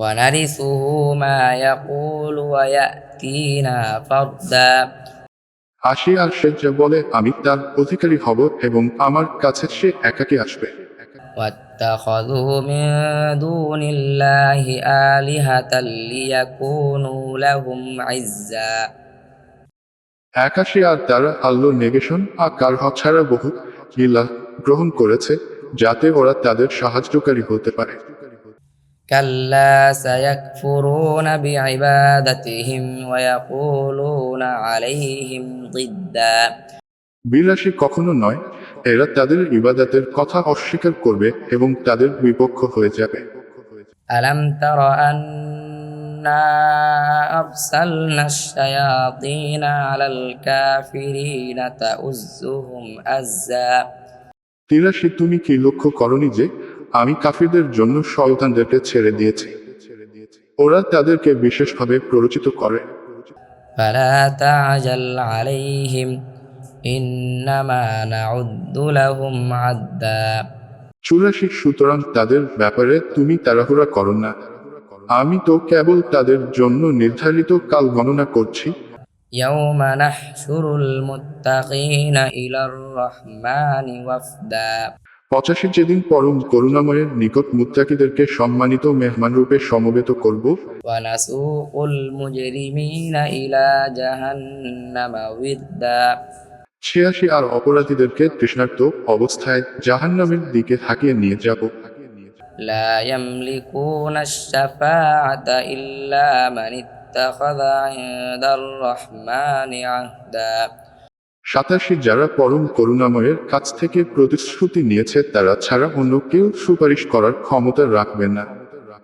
ونرثه ما يقول ويأتينا فردا. আসি আর সে যে বলে আমি তার অধিকারী হব এবং আমার কাছে সে একাকী আসবে। واتخذوا من دون الله آلهة ليكونوا لهم عزا. আকাশে আর তারা আল্লো নেগেশন আকার হক ছাড়া বহু ইলা গ্রহণ করেছে যাতে ওরা তাদের সাহায্যকারী হতে পারে। كلا سيكفرون بعبادتهم ويقولون عليهم ضدا বিলাসী কখনো নয় এরা তাদের ইবাদতের কথা অস্বীকার করবে এবং তাদের বিপক্ষ হয়ে যাবে ألم تر أنا أرسلنا الشياطين على الكافرين تؤزهم أزا তিরাশি তুমি কি লক্ষ্য করনি যে আমি কাফিরদের জন্য শয়তানদেরকে ছেড়ে দিয়েছি ওরা তাদেরকে বিশেষভাবে প্ররোচিত করে فلا تعجل عليهم إنما نعد لهم عدا চুরাশি সুতরাং তাদের ব্যাপারে তুমি তাড়াহুড়া করো না আমি তো কেবল তাদের জন্য নির্ধারিত কাল গণনা করছি يوم نحشر المتقين إلى الرحمن وفدا পঁচাশি যেদিন পরম করুণাময়ের নিকট মুত্তাকিদেরকে সম্মানিত মেহমান রূপে সমবেত করব ونسوق المجرمين إلى جهنم وردا ছিয়াশি আর অপরাধীদেরকে তৃষ্ণার্ত অবস্থায় জাহান্নামের দিকে হাঁকিয়ে নিয়ে যাব لا يملكون الشفاعة إلا من اتخذ عند الرحمن عهدا সাতাশি যারা পরম করুণাময়ের কাছ থেকে প্রতিশ্রুতি নিয়েছে তারা ছাড়া অন্য কেউ সুপারিশ করার ক্ষমতা রাখবে না।